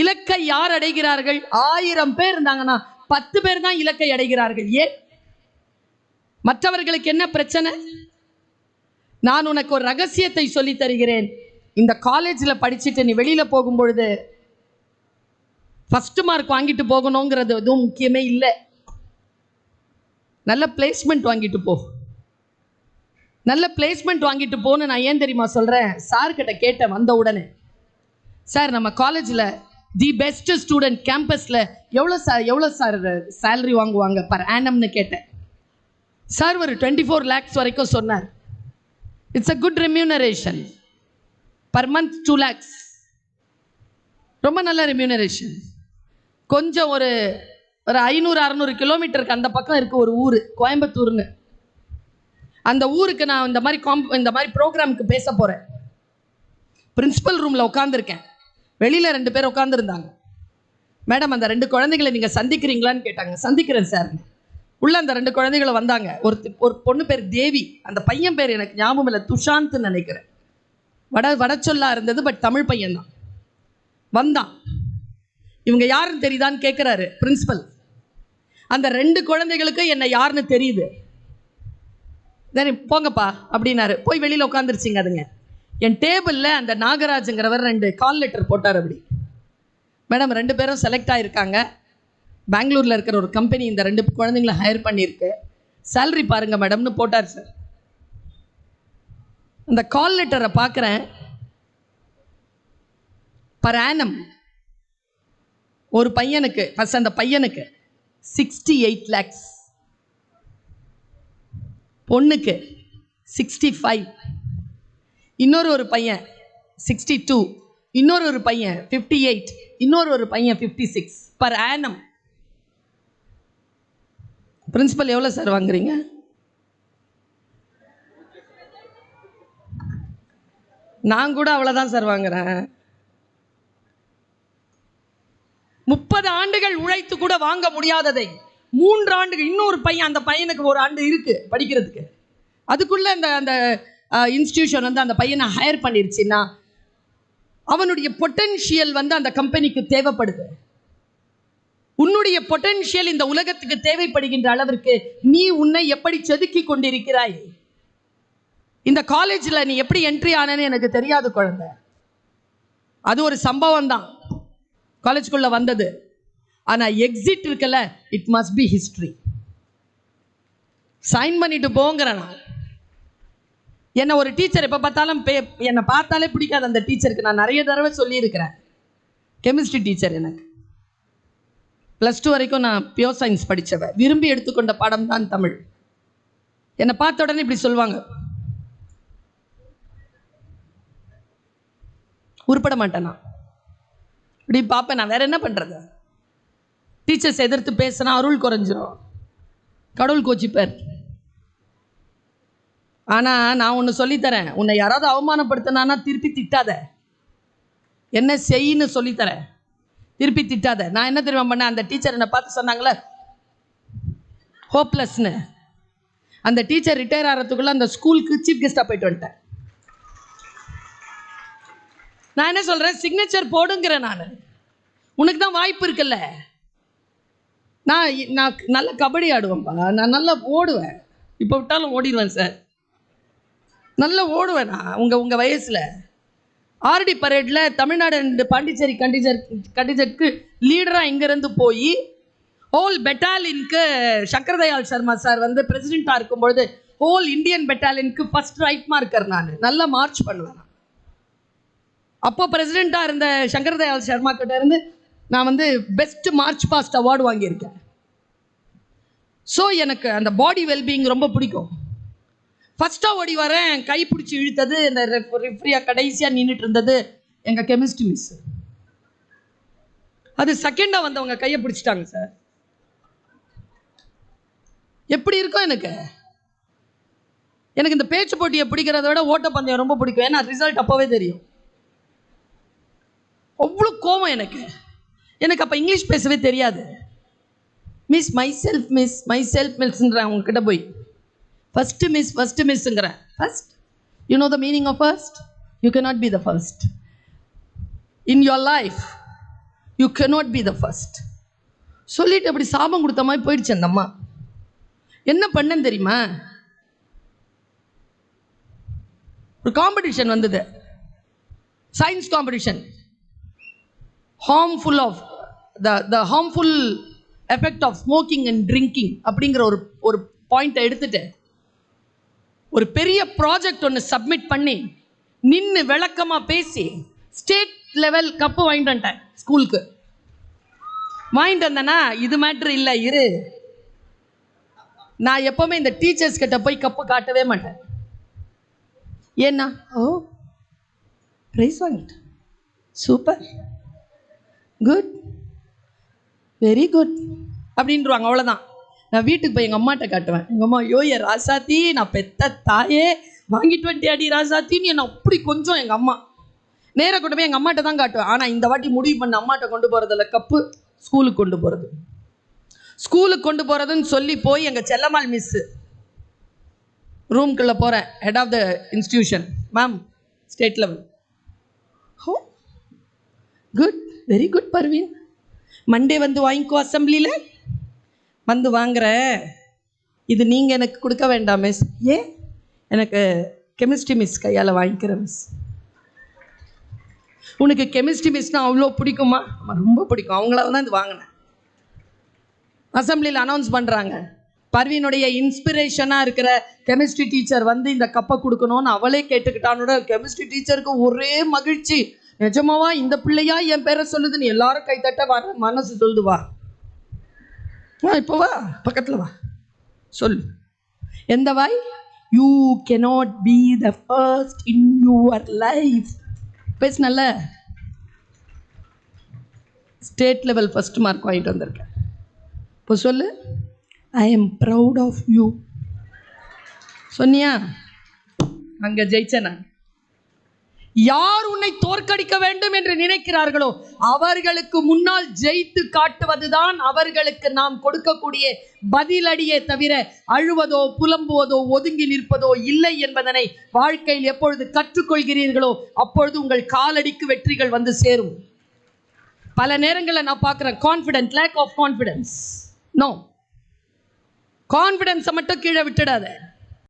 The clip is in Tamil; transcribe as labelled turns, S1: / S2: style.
S1: இலக்கை யார் அடைகிறார்கள்? ஆயிரம் பேர் இருந்தாங்கன்னா பத்து பேர் தான் இலக்கை அடைகிறார்கள். ஏன்? மற்றவர்களுக்கு என்ன பிரச்சனை? நான் உனக்கு ஒரு ரகசியத்தை சொல்லித் தருகிறேன். இந்த காலேஜில் படிச்சுட்டு நீ வெளியில் போகும்பொழுது ஃபர்ஸ்ட் மார்க் வாங்கிட்டு போகணுங்கிறது எதுவும் முக்கியமே இல்லை. நல்ல பிளேஸ்மெண்ட் வாங்கிட்டு போ. நல்ல பிளேஸ்மெண்ட் வாங்கிட்டு போன்னு நான் ஏன் தெரியுமா சொல்கிறேன் சார்கிட்ட கேட்டேன் வந்த உடனே. சார் நம்ம காலேஜில் தி பெஸ்ட் ஸ்டூடெண்ட் கேம்பஸில் எவ்வளோ சார் எவ்வளோ சார் சேலரி வாங்குவாங்க? பர் ஆனம்னு கேட்டேன். சார் ஒரு டுவெண்ட்டி ஃபோர் லேக்ஸ் வரைக்கும் சொன்னார். It's a good remuneration per month two lakhs ரொம்ப நல்ல ரெம்யூனரேஷன் கொஞ்சம் ஒரு ஒரு ஐநூறு அறநூறு கிலோமீட்டருக்கு அந்த பக்கம் இருக்க ஒரு ஊர் கோயம்புத்தூர்னு. அந்த ஊருக்கு நான் இந்த மாதிரி காம் இந்த மாதிரி ப்ரோக்ராமுக்கு பேச போகிறேன் பிரின்சிபல் ரூமில் உட்காந்துருக்கேன் வெளியில் ரெண்டு பேர் உட்காந்துருந்தாங்க மேடம் அந்த ரெண்டு குழந்தைகளை நீங்கள் சந்திக்கிறீங்களான்னு கேட்டாங்க. சந்திக்கிறேன் சார். உள்ள அந்த ரெண்டு குழந்தைகளை வந்தாங்க. ஒரு ஒரு பொண்ணு பேர் தேவி. அந்த பையன் பேர் எனக்கு ஞாபகம் இல்லை. துஷாந்த்னு நினைக்கிறேன். வட வடச்சொல்லா இருந்தது பட் தமிழ் பையன்தான் வந்தான். இவங்க யாருன்னு தெரியுதான்னு கேட்குறாரு பிரின்சிபல். அந்த ரெண்டு குழந்தைகளுக்கு என்னை யாருன்னு தெரியுது. சரி போங்கப்பா அப்படின்னாரு. போய் வெளியில் உட்காந்துருச்சிங்க அதுங்க. என் டேபிளில் அந்த நாகராஜுங்கிறவர் ரெண்டு கால் லெட்டர் போட்டார் அப்படி. மேடம் ரெண்டு பேரும் செலக்ட் ஆகிருக்காங்க பெங்களூரில் இருக்கிற ஒரு கம்பெனி இந்த ரெண்டு குழந்தைங்கள ஹையர் பண்ணியிருக்கு. சேல்ரி பாருங்க மேடம்னு போட்டார் சார் அந்த கால் லெட்டரை பார்க்குறேன் பர் ஆனம் ஒரு பையனுக்கு ஃபஸ்ட் அந்த பையனுக்கு சிக்ஸ்டி எயிட் லேக்ஸ் பொண்ணுக்கு சிக்ஸ்டி ஃபைவ் இன்னொரு ஒரு பையன் சிக்ஸ்டி டூ இன்னொரு ஒரு பையன் ஃபிஃப்டி எயிட் இன்னொரு ஒரு பையன் fifty six per annum principal எவ்வளோ சார் வாங்குறீங்க? நான் கூட அவ்வளோதான் சார் வாங்குறேன். முப்பது ஆண்டுகள் உழைத்து கூட வாங்க முடியாததை. மூன்று ஆண்டுகள் இன்னொரு பையன் அந்த பையனுக்கு ஒரு ஆண்டு இருக்கு படிக்கிறதுக்கு. அதுக்குள்ள அந்த அந்த இன்ஸ்டியூஷன் வந்து அந்த பையனை ஹையர் பண்ணிருச்சுன்னா அவனுடைய பொட்டென்ஷியல் வந்து அந்த கம்பெனிக்கு தேவைப்படுது. உன்னுடைய பொட்டென்ஷியல் இந்த உலகத்துக்கு தேவைப்படுகின்ற அளவிற்கு நீ உன்னை எப்படி செதுக்கி கொண்டிருக்கிறாய்? இந்த காலேஜில் நீ எப்படி என்ட்ரி ஆனேன்னு எனக்கு தெரியாது குழந்தை. அது ஒரு சம்பவம் தான். காலேஜ்குள்ளே வந்தது. ஆனால் எக்ஸிட் இருக்கல it must be history sign பண்ணிட்டு போங்கிறேன் நான். என்னை ஒரு டீச்சர் எப்போ பார்த்தாலும் பே என்னை பார்த்தாலே பிடிக்காது அந்த டீச்சருக்கு நான் நிறைய தடவை சொல்லியிருக்கிறேன். கெமிஸ்ட்ரி டீச்சர் எனக்கு. ப்ளஸ் டூ வரைக்கும் நான் பியோர் சயின்ஸ் படித்தவன் விரும்பி எடுத்துக்கொண்ட பாடம் தான் தமிழ். என்னை பார்த்த உடனே இப்படி சொல்லுவாங்க. உருப்பட மாட்டேன்? நான் இப்படி பார்ப்பேன் நான் வேற என்ன பண்ணுறது டீச்சர்ஸ் எதிர்த்து பேசுனா அருள் குறைஞ்சிரும். கடவுள் கோச்சிப்பார். ஆனால் நான் ஒன்று சொல்லித்தரேன். உன்னை யாராவது அவமானப்படுத்தினானா திருப்பி திட்டாத. என்ன செய்யின்னு சொல்லித்தரேன். திருப்பி திட்டாத. நான் என்ன தெரியுமா பண்ணேன்? அந்த டீச்சர் என்னை பார்த்து சொன்னாங்களே ஹோப்லெஸ்னு அந்த டீச்சர் ரிட்டையர் ஆகிறதுக்குள்ளே அந்த ஸ்கூலுக்கு சீஃப் கெஸ்ட்டாக போயிட்டு வந்துட்டேன். நான் என்ன சொல்கிறேன் சிக்னேச்சர் போடுங்கிறேன் நான். உனக்கு தான் வாய்ப்பு இருக்குல்ல. நான் நான் நல்லா கபடி ஆடுவேன்ப்பா நான் நல்லா ஓடுவேன். இப்போ விட்டாலும் ஓடிடுவேன் சார். நல்லா ஓடுவேன் நான் உங்கள் உங்கள் வயசில். ஆர்டி பரேடில் தமிழ்நாடு அண்ட் பாண்டிச்சேரி கண்டிஜர் கண்டிஜருக்கு லீடராக இங்கேருந்து போய் ஹோல் பெட்டாலியனுக்கு சக்கரதயாள் சர்மா சார் வந்து பிரசிடெண்ட்டாக இருக்கும்பொழுது ஹோல் இந்தியன் பெட்டாலியனுக்கு ஃபஸ்ட் ரைட் மார்க்கர் நான். நல்லா மார்ச் பண்ணுவேன் நான். அப்போ பிரசிடெண்ட்டாக இருந்த சங்கரதயாள் சர்மா கிட்ட இருந்து நான் வந்து பெஸ்ட் மார்ச் பாஸ்ட் அவார்டு வாங்கியிருக்கேன். ஸோ எனக்கு அந்த பாடி வெல்பீயிங் ரொம்ப பிடிக்கும். ஃபஸ்ட்டாக ஓடி வரேன். கை பிடிச்சி இழுத்தது. இந்த ரெஃப்ரியாக கடைசியாக நின்றுட்டு இருந்தது எங்கள் கெமிஸ்ட்ரி மிஸ் அது செகண்டாக வந்தவங்க கையை பிடிச்சிட்டாங்க சார் எப்படி இருக்கும் எனக்கு? எனக்கு இந்த பேச்சு போட்டியை பிடிக்கிறத விட ஓட்டப்பந்தயம் ரொம்ப பிடிக்கும். ஏன்னா ரிசல்ட் அப்போவே தெரியும். அவ்வளோ கோபம் எனக்கு. எனக்கு அப்போ இங்கிலீஷ் பேசவே தெரியாது. Miss myself miss myself மிஸ்ன்றேன் உங்ககிட்ட போய். First miss first மிஸ்ஸுங்கிறேன் first you know the meaning of first you cannot be the first in your life you cannot be the first சொல்லிட்டு அப்படி சாபம் கொடுத்த மாதிரி போயிடுச்சு அந்த அம்மா. என்ன பண்ணேன்னு தெரியுமா? ஒரு காம்படிஷன் வந்தது. Science competition harmful of the the harmful effect of smoking and drinking அப்படிங்கிற ஒரு ஒரு பாயிண்ட்டை எடுத்துட்டு ஒரு பெரிய ப்ராஜெக்ட் ஒன்று சப்மிட் பண்ணி நின்று விளக்கமாக பேசி ஸ்டேட் லெவல் கப்பு வாங்கிட்டு வந்துட்டேன் ஸ்கூலுக்கு வாங்கிட்டு வந்தேன்னா இது மேட்ரு இல்லை இரு. நான் எப்போவுமே இந்த டீச்சர்ஸ் கிட்ட போய் கப்பு காட்டவே மாட்டேன். ஏன்னா ஓ ப்ரைஸ் வாங்கிட்டேன் சூப்பர் குட் வெரி குட் அப்படின்றவாங்க அவ்வளோதான் நான் வீட்டுக்கு போய் எங்கள் அம்மாட்ட காட்டுவேன். எங்கள் அம்மா ஐயோ என் ராசாத்தி நான் பெத்த தாயே வாங்கிட்டு வந்துட்டு அடி ராசாத்தின்னு என்னை அப்படி கொஞ்சம் எங்கள் அம்மா. நேராக கொண்டு போய் எங்கள் அம்மாட்ட தான் காட்டுவேன். ஆனால் இந்த வாட்டி முடிவு பண்ண அம்மாட்ட கொண்டு போகிறதில்ல கப்பு ஸ்கூலுக்கு கொண்டு போகிறது ஸ்கூலுக்கு கொண்டு போகிறதுன்னு சொல்லி போய் எங்கள் செல்லம்மாள் மிஸ்ஸு ரூம்குள்ளே போகிறேன் head of the institution ma'am state level oh good very good Parveen. Monday வந்து வாங்கிக்கோ அசம்பிளியில் வந்து வாங்குற. இது நீங்கள் எனக்கு கொடுக்க வேண்டாம் மிஸ் ஏன்? எனக்கு கெமிஸ்ட்ரி மிஸ் கையால் வாங்கிக்கிறேன் மிஸ் உனக்கு கெமிஸ்ட்ரி மிஸ்னால் அவ்வளோ பிடிக்குமா? ஆமாம் ரொம்ப பிடிக்கும். அவங்களால தான் இது வாங்கினேன். அசம்பிளியில் அனௌன்ஸ் பண்ணுறாங்க பர்வீனுடைய இன்ஸ்பிரேஷனாக இருக்கிற கெமிஸ்ட்ரி டீச்சர் வந்து இந்த கப்பை கொடுக்கணும்னு அவளே கேட்டுக்கிட்டானோட கெமிஸ்ட்ரி டீச்சருக்கு ஒரே மகிழ்ச்சி. நிஜமாவா இந்த பிள்ளையா என் பேரை சொல்லுதுன்னு எல்லாரும் கைத்தட்ட வர மனசு சொல்லுது வா இப்போ வா பக்கத்தில் வா. சொல்லு. எந்த வாய்? You cannot be the first in your life பேசுனல்ல state level first mark வாங்கிட்டு வந்திருக்கேன். இப்போ சொல்லு. I am proud of you சொன்னியா? அங்கே ஜெயிச்சேன் நான். யார் உன்னை தோற்கடிக்க வேண்டும் என்று நினைக்கிறார்களோ அவர்களுக்கு முன்னால் ஜெயித்து காட்டுவதுதான் அவர்களுக்கு நாம் கொடுக்கக்கூடிய பதிலடியே தவிர அழுவதோ புலம்புவதோ ஒதுங்கி நிற்பதோ இல்லை என்பதனை வாழ்க்கையில் எப்பொழுது கற்றுக்கொள்கிறீர்களோ அப்பொழுது உங்கள் காலடிக்கு வெற்றிகள் வந்து சேரும். பல நேரங்களில் நான் பார்க்குறேன். Confident lack of confidence no கான்ஃபிடென்ஸை மட்டும் கீழே விட்டுடாத.